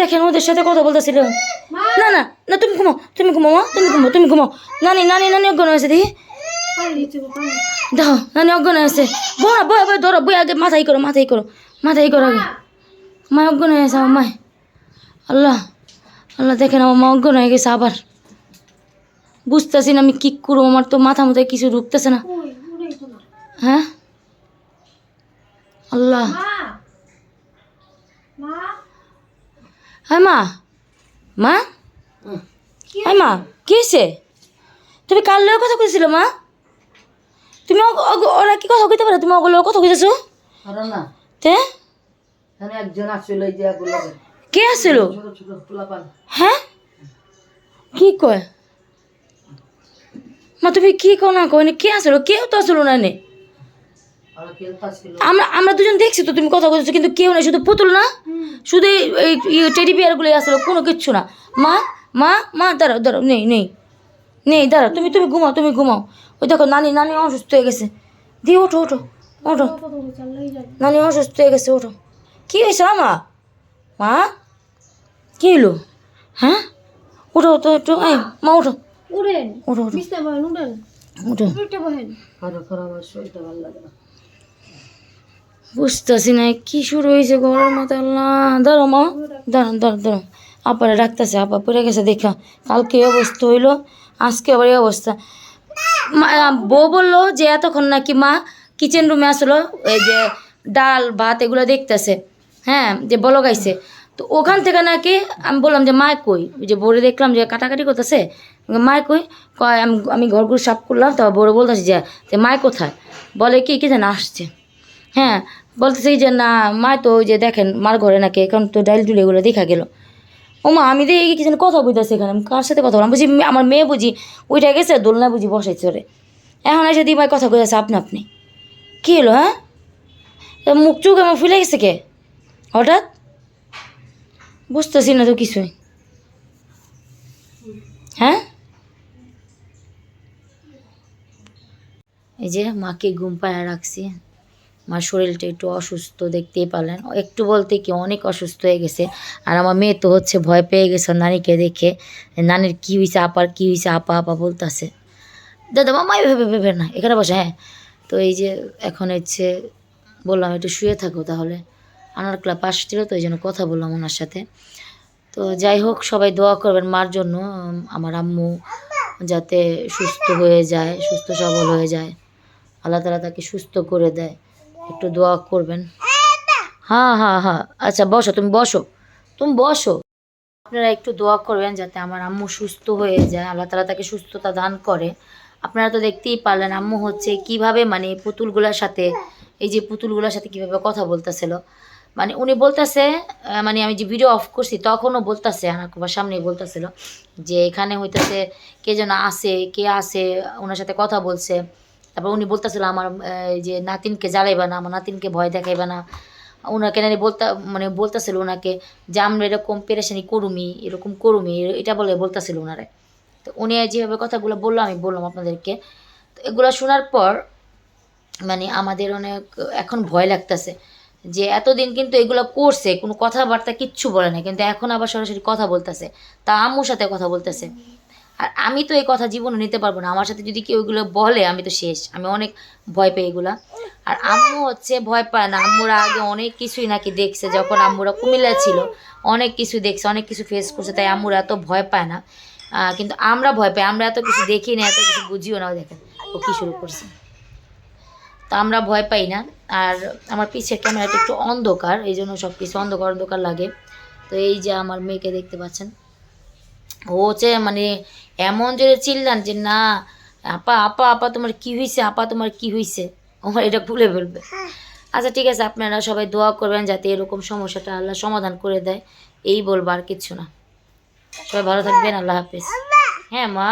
দেখেন ওদের সাথে কথা বলতেছিল। না না না তুমি ঘুমো তুমি ঘুমাও মা তুমি ঘুমো তুমি ঘুমো। নানি নানি নানি অজ্ঞান হয়েছে দেখি। দেখো নানি অজ্ঞান হয়েছে। বয় বয় বয় ধরো বই আগে মাথায় করো মাথায় করো মাথায় করো আগে। মা অজ্ঞান হয়ে গেছে আমার মায়। আল্লাহ আল্লাহ দেখেন আমার মা অজ্ঞান হয়ে গেছে আবার। বুঝতেছি না আমি কী করব আমার তো মাথা মতো কিছু ঢুকতেছে না। হ্যাঁ? আল্লাহ। হ্যাঁ মা। মা? হ্যাঁ মা কি হয়েছে তুমি কার লগে কথা কইছিল মা? তুমি ওরা কি কথা কইতে পারে? তুমি ওগুলো কথা কইতেছো? না। তে? একজন আসছিল এই যে কে আসছিল হ্যাঁ? কি কয়? মা তুমি কি কো না কয় কে আসলো? কেউ তো আসলো না নে আমরা আমরা দুজন দেখছি তো তুমি কথা বলছো কিন্তু কেউ না শুধু পুতুল না? শুধু এই টেডি বিয়ারগুলোই আসলে কোনো কিচ্ছু না। মা মা মা দাঁড়াও দাঁড়াও নেই নেই। নেই দাঁড়াও তুমি তুমি ঘুমাও তুমি ঘুমাও। ওই দেখো নানি নানি অসুস্থ হয়ে গেছে। দিয়ে ওঠো ওঠো ওঠো। নানি অসুস্থ হয়ে গেছে ওঠো। কী হয়েছে মা মা? কী হলো? হ্যাঁ? ওঠো ওঠো ওঠো এই মা ওঠো। ওঠো ওঠো। উড়েন। ওঠো উল্টে বহেন আরও করে আমার শরীরটা ভালো লাগে না বুঝতেছি না, কি শুরু হয়েছে মতো আল্লাহ দাঁড়ো মা দাঁড়ান দাঁড়ান দাঁড়ান আপারে ডাকতেছে আপা পড়ে গেছে, দেখা। কালকে অবস্থা হইল, আজকে আবার এই অবস্থা। বউ বলল যে, এতক্ষণ নাকি মা কিচেন রুমে আসলো, এই যে ডাল, ভাত এগুলো দেখতেছে হ্যাঁ যে বলো গাইছে তো ওখান থেকে নাকি আমি বললাম যে, মায় কই? যে বড়ে দেখলাম যে, কাটাকাটি করতেছে। মায় কই? কয়, আমি আমি ঘরগুলো সাফ করলাম, তারপর বড় বলতেছি যে মায় কোথায়? বলে কি কি যেন আসছে। হ্যাঁ বলতেছে যে না, মা তো ওই যে দেখেন মার ঘরে নাকি এখন তো ডাইল ডুলে এগুলো দেখা গেল। ও মা আমি দেখি কি যেন কথা বুঝতেছি এখানে কার সাথে কথা বললাম? বুঝি আমার মেয়ে বুঝি ওইটা গেছে, দোলনা বুঝি বসাইছে ওরে। এখন এসে দিই ভাই কথা কইতেছে আপনি আপনি। কী হলো হ্যাঁ? মুখ চুখ আমার ফুলে গেছে কে? হঠাৎ? বুঝতেছি না তো কিছুই। হ্যাঁ? এই যে মাকে ঘুম পাড়া রাখছি। মার শরীরটা একটু অসুস্থ দেখতেই পারলেন। একটু বলতে কি অনেক অসুস্থ হয়ে গেছে। আর আমার মেয়ে তো হচ্ছে ভয় পেয়ে গেছে নানিকে দেখে। নানির কী হয়েছে আপার কী হয়েছে আপা আপা বলতেছে। দাদা, মামা ভেবে ভেবে না, এখানে বসে হ্যাঁ। তো এই যে এখন হচ্ছে বললাম, একটু শুয়ে থাকো তাহলে। আনার ক্লাব আসছিল তো এই জন্য কথা বললাম ওনার সাথে। তো যাই হোক, সবাই দোয়া করবেন মার জন্য, আমার আম্মু যাতে সুস্থ হয়ে যায়, সুস্থ সবল হয়ে যায়। আল্লাহ তালা তাকে সুস্থ করে দেয়। একটু দোয়া করবেন। হ্যাঁ হ্যাঁ হ্যাঁ। আচ্ছা বসো, তুমি বসো। তুমি বসো। আপনারা একটু দোয়া করবেন যাতে আমার আম্মু সুস্থ হয়ে যায়, আল্লাহ তালা তাকে সুস্থতা দান করে। আপনারা তো দেখতেই পারলেন, আম্মু হচ্ছে কীভাবে মানে পুতুলগুলোর সাথে, এই যে পুতুলগুলোর সাথে কীভাবে কথা বলতেছিল। মানে উনি বলতেছে মানে আমি যে ভিডিও অফ করছি, তখনও বলতেছে আমার সামনে বলতেছিল যে এখানে হইতেছে কে যেন আসে কে আসে ওনার সাথে কথা বলছে। তারপর উনি বলতেছিল আমার যে নাতিনকে জ্বালাইবা না, আমার নাতিনকে ভয় দেখাইবা না। ওনাকে নাকি বলতে মানে বলতেছিল ওনাকে যে আমরা এরকম পেরেশানি করুমি, এরকম করুমি, এটা বলে বলতেছিল ওনারে তো উনি যেভাবে কথাগুলো বলল, আমি বললাম আপনাদেরকে। তো এগুলো শোনার পর মানে আমাদের অনেক, এখন ভয় লাগতেছে যে এতদিন কিন্তু এগুলো করছে, কোনো কথাবার্তা কিচ্ছু বলে না, কিন্তু এখন আবার সরাসরি কথা বলতেছে। তা আম্মুর সাথে কথা বলতেছে। আর আমি তো এই কথা জীবনে নিতে পারব না। আমার সাথে যদি কেউ এগুলো বলে, আমি তো শেষ। আমি অনেক ভয় পাই এগুলা। আর আম্মু হচ্ছে ভয় পায় না। আম্মুরা আগে অনেক কিছুই নাকি দেখছে। যখন আম্মুরা কুমিল্লা ছিল, অনেক কিছু দেখছে, অনেক কিছু ফেস করছে। তাই আম্মুরা এত ভয় পায় না। কিন্তু আমরা ভয় পাই। আমরা এত কিছু দেখি না, এত কিছু বুঝিও না। দেখেন, ও কী শুরু করছে। তো আমরা ভয় পাই না। আর আমার পিছের ক্যামেরাটা একটু অন্ধকার, এই জন্য সব কিছু অন্ধকার অন্ধকার লাগে। তো এই যে আমার মেয়েকে দেখতে পাচ্ছেন, ও হচ্ছে মানে এমন জোরে চিল্লান যে না আপা আপা আপা তোমার কি হয়েছে আপা তোমার কি হয়েছে আমার এটা ভুলে ফেলবে আচ্ছা ঠিক আছে আপনারা সবাই দোয়া করবেন যাতে এরকম সমস্যাটা আল্লাহ সমাধান করে দেয়। এই বলব আর কিছু না। সবাই ভালো থাকবেন আল্লাহ হাফিজ। হ্যাঁ মা।